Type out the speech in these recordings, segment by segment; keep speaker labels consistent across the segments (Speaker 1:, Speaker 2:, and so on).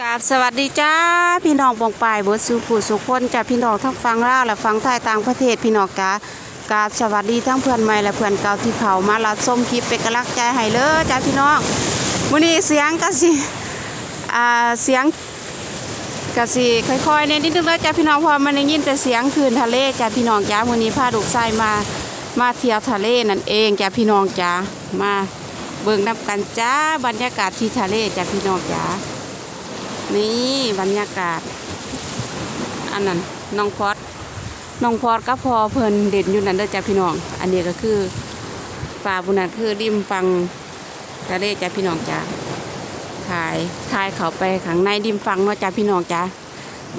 Speaker 1: กาบสวัสดีจ้าพี่น้องบองปลายเบิดสู่ผู้สุขคนจ้าพี่น้องทั้งฟังลาและฟังไทยต่างประเทศพี่น้องกากาบสวัสดีทั้งเพื่อนใหม่และเพื่อนเก่าที่เขามารับชมคลิปเป็นกำลังใจให้เลยจ้าพี่น้องวันนี้เสียงก็สิอ่าเสียงก็สิค่อยๆเนี่ยนิดนึงเลยจ้าพี่น้องพอมันได้ยินแต่เสียงคืนทะเลจ้าพี่น้องจ้าวันนี้พาลูกชายมามาเที่ยวทะเลนั่นเองจ้าพี่น้องจ้ามาเบิ่งนับกันจ้าบรรยากาศที่ทะเลจ้าพี่น้องจ้า นี่บรรยากาศ อันนั้นน้องพอดน้องพอดก็พอเพลินเด่นอยู่นั่นเด้อจ้ะพี่น้อง อันนี้ก็คือป่าบุญนันคือริมฟังทะเลจ้ะพี่น้องจ้ะถ่ายถ่ายเขาไปข้างในริมฟังเนาะจ้ะพี่น้องจ้ะ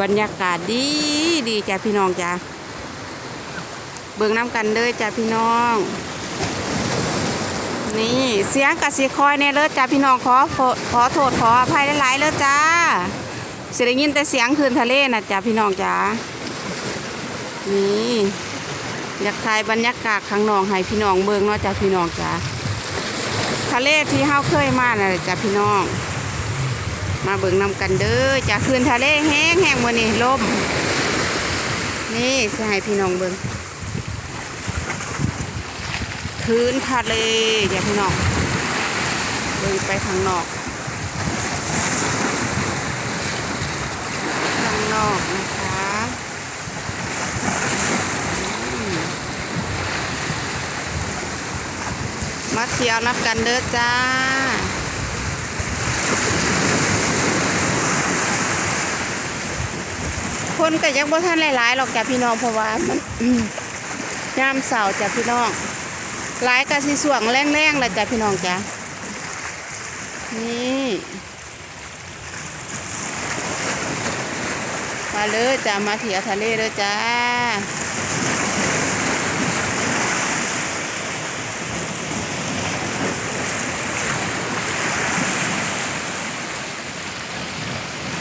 Speaker 1: บรรยากาศดีดีจ้ะพี่น้องจ้ะเบิ่งน้ำกันเด้อจ้ะพี่น้อง นี่เสียงกสิคอยเนี่ยเลยจ้าพี่น้องขอโทษขอโทษขออภัยหลายๆเลยจ้าเสียงยินแต่เสียงคืนทะเลนะจ้าพี่น้องจ้านี่อยากถ่ายบรรยากาศข้างนอกให้พี่น้องเบิ่งเนาะจ้าพี่น้องจ้าทะเลที่เฮาเคยมาน่ะจ้าพี่น้อง มาเบิ่งนำกันเด้อจ้าคืนทะเลแห้งแห้งวันนี้ลมนี่สิให้พี่น้องเบิ่ง พื้นทะเลอย่าพี่น้องเดินไปข้างนอกข้างนอกนะคะมมาเที่ยวนับกันเด้อจ้าคนก็ยังบ่ท่านหลายๆหรอกจ้ะพี่น้องเพราะว่ามันยามเสาร์จ้ะพี่น้อง หลายกะสิสวงแรงๆแหละจ้ะพี่น้องจ้ะนี่มาเลยจ้ะมาเที่ยวทะเลเลยจ้า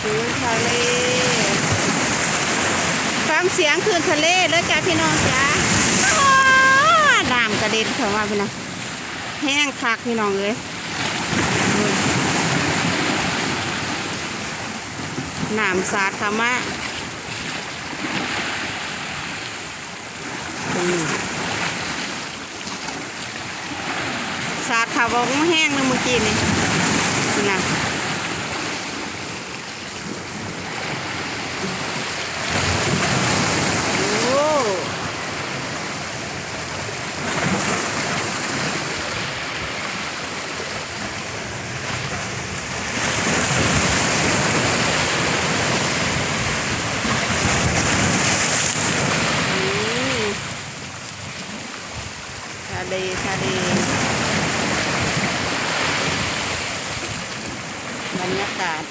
Speaker 1: คือทะเลฟังเสียงคืนทะเลเลยจ้ะพี่น้องจ้า กระเด็นเข้ามาพี่น้องแห้งคักพี่น้องเลยหน้ำสาดเข้ามาสาดเขาบอกว่าแห้งเลยเมื่อกี้นี่นี่นะโอ้ นี่ทะเลทะเลบ รรยากาศ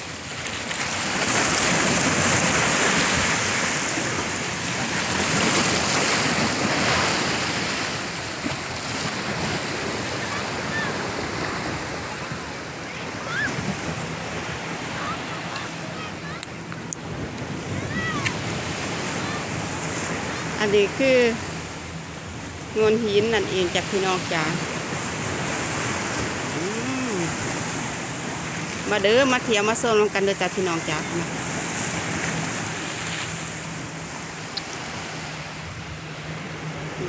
Speaker 1: อันนี้คืองวนหินนั่นเองจากพี่น้องจ๋าอืม มาเด้อมาเที่ยวมาโซนกันเด้อจ้าพี่น้องจ๋า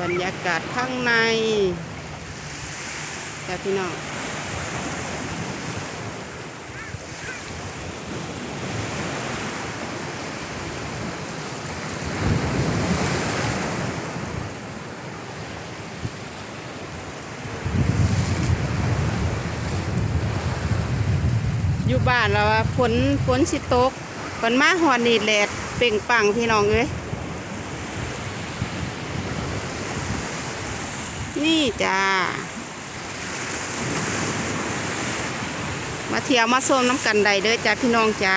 Speaker 1: บรรยากาศข้างในจ้าพี่น้อง อยู่บ้านเราว่าฝนฝนสิตกฝนมาหอดนี่แหลดเปล่งปังพี่น้องเอ้ยนี่จ้า มาเที่ยวมาโซมน้ำกันใดเด้อจ้าพี่น้องจ้า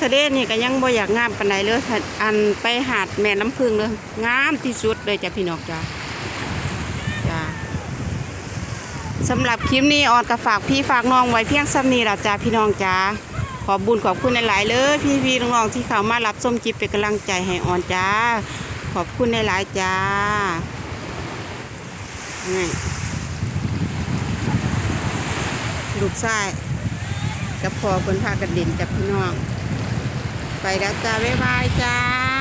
Speaker 1: ทะเลนี่ก็ยังบ่อยากงามปานใดเลยอันไปหาดแม่น้ำพึ่งเลยงามที่สุดเลยจ้าพี่น้องจ้าจ้า สำหรับคลิปนี้ออนก็ฝากพี่ฝากน้องไว้เพียงซ้ำนี้ละจ้าพี่น้องจ้าขอบุญขอบคุณหลายๆเลยพี่พี่น้องๆที่เขามารับส้มจิบเป็นกำลังใจให้ออนจ้า ขอบคุณหลายๆจ้าลูกชายกับพอเพิ่นพากันเด่นกับพี่น้อง ไปแล้วจ้าบ๊ายบายจ้า